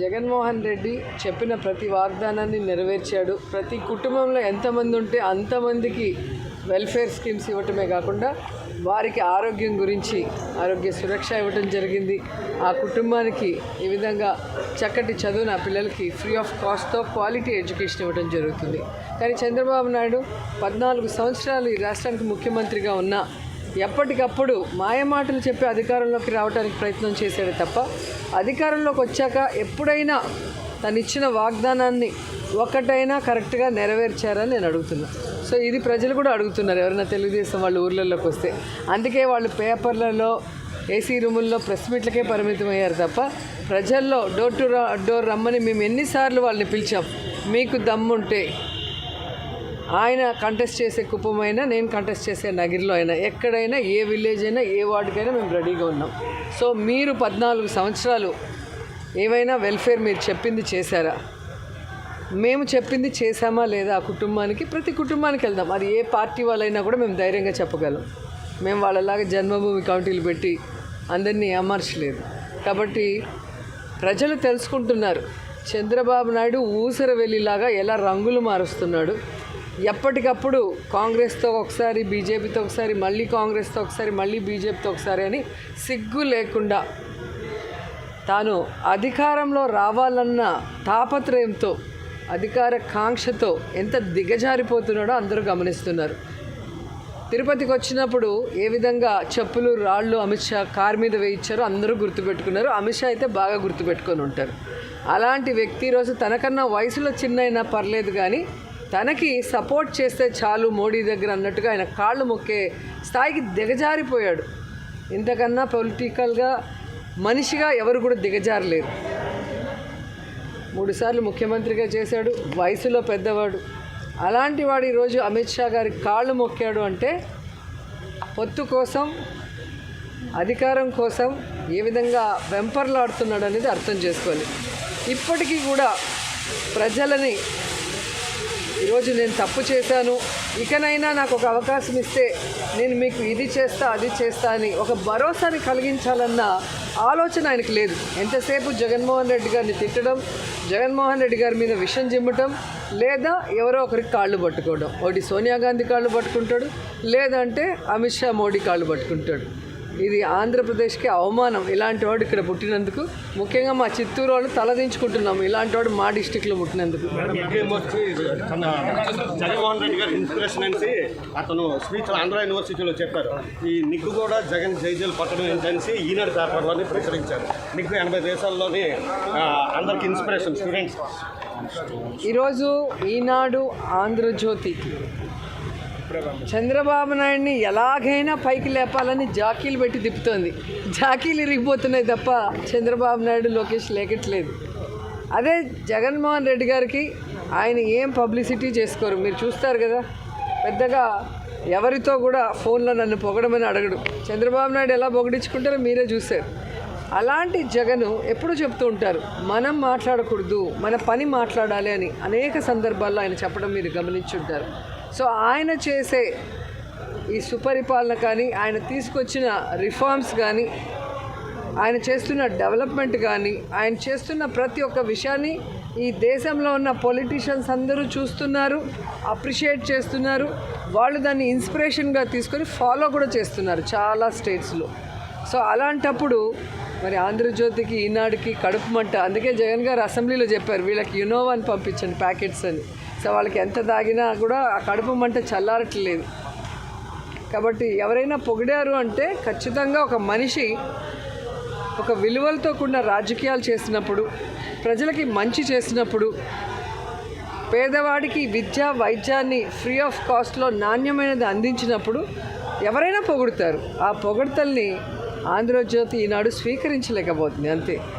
జగన్మోహన్ రెడ్డి చెప్పిన ప్రతి వాగ్దానాన్ని నెరవేర్చాడు. ప్రతి కుటుంబంలో ఎంతమంది ఉంటే అంతమందికి వెల్ఫేర్ స్కీమ్స్ ఇవ్వటమే కాకుండా వారికి ఆరోగ్యం గురించి ఆరోగ్య సురక్ష ఇవ్వటం జరిగింది. ఆ కుటుంబానికి ఈ విధంగా చక్కటి చదువు నా పిల్లలకి ఫ్రీ ఆఫ్ కాస్ట్తో క్వాలిటీ ఎడ్యుకేషన్ ఇవ్వడం జరుగుతుంది. కానీ చంద్రబాబు నాయుడు పద్నాలుగు సంవత్సరాలు ఈ రాష్ట్రానికి ముఖ్యమంత్రిగా ఉన్నా ఎప్పటికప్పుడు మాయమాటలు చెప్పి అధికారంలోకి రావడానికి ప్రయత్నం చేశాడు తప్ప అధికారంలోకి వచ్చాక ఎప్పుడైనా తను ఇచ్చిన వాగ్దానాన్ని ఒక్కటైనా కరెక్ట్గా నెరవేర్చారని నేను అడుగుతున్నా. సో ఇది ప్రజలు కూడా అడుగుతున్నారు. ఎవరైనా తెలుగుదేశం వాళ్ళు ఊర్లలోకి వస్తే. అందుకే వాళ్ళు పేపర్లలో ఏసీ రూముల్లో ప్రెస్ మీట్లకే పరిమితం అయ్యారు తప్ప ప్రజల్లో డోర్ టు డోర్ రమ్మని మేము ఎన్నిసార్లు వాళ్ళని పిలిచాం. మీకు దమ్ముంటే ఆయన కంటెస్ట్ చేసే కుప్పమైనా నేను కంటెస్ట్ చేసే నగిరిలో అయినా ఎక్కడైనా ఏ విలేజ్ అయినా ఏ వార్డుకైనా మేము రెడీగా ఉన్నాం. సో మీరు పద్నాలుగు సంవత్సరాలు ఏమైనా వెల్ఫేర్ మీరు చెప్పింది చేశారా? మేము చెప్పింది చేశామా లేదా ఆ కుటుంబానికి? ప్రతి కుటుంబానికి వెళ్దాం. అది ఏ పార్టీ వాళ్ళైనా కూడా మేము ధైర్యంగా చెప్పగలం. మేము వాళ్ళలాగా జన్మభూమి కౌంటీలు పెట్టి అందరినీ అమర్చలేదు కాబట్టి ప్రజలు తెలుసుకుంటున్నారు. చంద్రబాబు నాయుడు ఊసర వెళ్ళిలాగా ఎలా రంగులు మారుస్తున్నాడు. ఎప్పటికప్పుడు కాంగ్రెస్తో ఒకసారి బీజేపీతో ఒకసారి మళ్ళీ కాంగ్రెస్తో ఒకసారి మళ్ళీ బీజేపీతో ఒకసారి అని సిగ్గు లేకుండా తాను అధికారంలో రావాలన్న తాపత్రయంతో అధికార కాంక్షతో ఎంత దిగజారిపోతున్నాడో అందరూ గమనిస్తున్నారు. తిరుపతికి వచ్చినప్పుడు ఏ విధంగా చెప్పులు రాళ్ళు అమిత్ షా కార్ మీద వేయించారో అందరూ గుర్తుపెట్టుకున్నారు. అమిత్ షా అయితే బాగా గుర్తుపెట్టుకొని ఉంటారు. అలాంటి వ్యక్తి ఈరోజు తనకన్నా వయసులో చిన్న అయినా పర్లేదు కానీ తనకి సపోర్ట్ చేస్తే చాలు మోడీ దగ్గర అన్నట్టుగా ఆయన కాళ్ళు మొక్కే స్థాయికి దిగజారిపోయాడు. ఇంతకన్నా పొలిటికల్గా మనిషిగా ఎవరు కూడా దిగజారలేరు. మూడుసార్లు ముఖ్యమంత్రిగా చేశాడు వయసులో పెద్దవాడు. అలాంటి వాడు ఈరోజు అమిత్ షా గారి కాళ్ళు మొక్కాడు అంటే పొత్తు కోసం అధికారం కోసం ఏ విధంగా వెంపర్లాడుతున్నాడు అనేది అర్థం చేసుకోవాలి. ఇప్పటికీ కూడా ప్రజలని ఈరోజు నేను తప్పు చేశాను. ఇకనైనా నాకు ఒక అవకాశం ఇస్తే నేను మీకు ఇది చేస్తా అది చేస్తా అని ఒక భరోసాని కలిగించాలన్న ఆలోచన ఆయనకు లేదు. ఎంతసేపు జగన్మోహన్ రెడ్డి గారిని తిట్టడం జగన్మోహన్ రెడ్డి గారి మీద విషం చిమ్మటం లేదా ఎవరో ఒకరికి కాళ్ళు పట్టుకోవడం. ఒకటి సోనియా గాంధీ కాళ్ళు పట్టుకుంటాడు లేదంటే అమిత్ షా మోడీ కాళ్ళు పట్టుకుంటాడు. ఇది ఆంధ్రప్రదేశ్కి అవమానం. ఇలాంటి వాడు ఇక్కడ పుట్టినందుకు ముఖ్యంగా మా చిత్తూరు వాళ్ళు తలదించుకుంటున్నాం ఇలాంటి వాడు మా డిస్టిక్లో పుట్టినందుకు. జగన్మోహన్ రెడ్డి గారి ఇన్స్పిరేషన్ అనేసి అతను స్పీచ్ ఆంధ్ర యూనివర్సిటీలో చెప్పారు. ఈ నిగ్గు కూడా జగన్ జైజీలు పట్టడం ఏంటనేసి ఈనాడు పేపర్లోనే ప్రచురించారు. నిగ్గు ఎనభై దేశాల్లోని అందరికి ఇన్స్పిరేషన్ స్టూడెంట్స్. ఈరోజు ఈనాడు ఆంధ్రజ్యోతి చంద్రబాబు నాయుడిని ఎలాగైనా పైకి లేపాలని జాకీలు పెట్టి తిప్పుతోంది. జాకీలు ఇరిగిపోతున్నాయి తప్ప చంద్రబాబు నాయుడు లోకేష్ లేకట్లేదు. అదే జగన్మోహన్ రెడ్డి గారికి ఆయన ఏం పబ్లిసిటీ చేసుకోరు. మీరు చూస్తారు కదా పెద్దగా ఎవరితో కూడా ఫోన్లో నన్ను పొగడమని అడగడు. చంద్రబాబు నాయుడు ఎలా పొగడించుకుంటారో మీరే చూశారు. అలాంటి జగను ఎప్పుడు చెప్తూ ఉంటారు మనం మాట్లాడకూడదు మన పని మాట్లాడాలి అని అనేక సందర్భాల్లో ఆయన చెప్పడం మీరు గమనించుంటారు. సో ఆయన చేసే ఈ సుపరిపాలన కానీ ఆయన తీసుకొచ్చిన రిఫార్మ్స్ కానీ ఆయన చేస్తున్న డెవలప్మెంట్ కానీ ఆయన చేస్తున్న ప్రతి ఒక్క విషయాన్ని ఈ దేశంలో ఉన్న పొలిటీషియన్స్ అందరూ చూస్తున్నారు అప్రిషియేట్ చేస్తున్నారు. వాళ్ళు దాన్ని ఇన్స్పిరేషన్గా తీసుకొని ఫాలో కూడా చేస్తున్నారు చాలా స్టేట్స్లో సో అలాంటప్పుడు మరి ఆంధ్రజ్యోతికి ఈనాడుకి కడుపు మంట. అందుకే జగన్ గారు అసెంబ్లీలో చెప్పారు వీళ్ళకి యునోవా పంపించండి ప్యాకెట్స్ అని. సో వాళ్ళకి ఎంత తాగినా కూడా ఆ కడుపు మంట చల్లారట్లేదు. కాబట్టి ఎవరైనా పొగిడారు అంటే ఖచ్చితంగా ఒక మనిషి ఒక విలువలతో కూడిన రాజకీయాలు చేసినప్పుడు ప్రజలకి మంచి చేసినప్పుడు పేదవాడికి విద్య వైద్యాన్ని ఫ్రీ ఆఫ్ కాస్ట్లో నాణ్యమైనది అందించినప్పుడు ఎవరైనా పొగుడుతారు. ఆ పొగడతల్ని ఆంధ్రజ్యోతి ఈనాడు స్వీకరించలేకపోతుంది అంతే.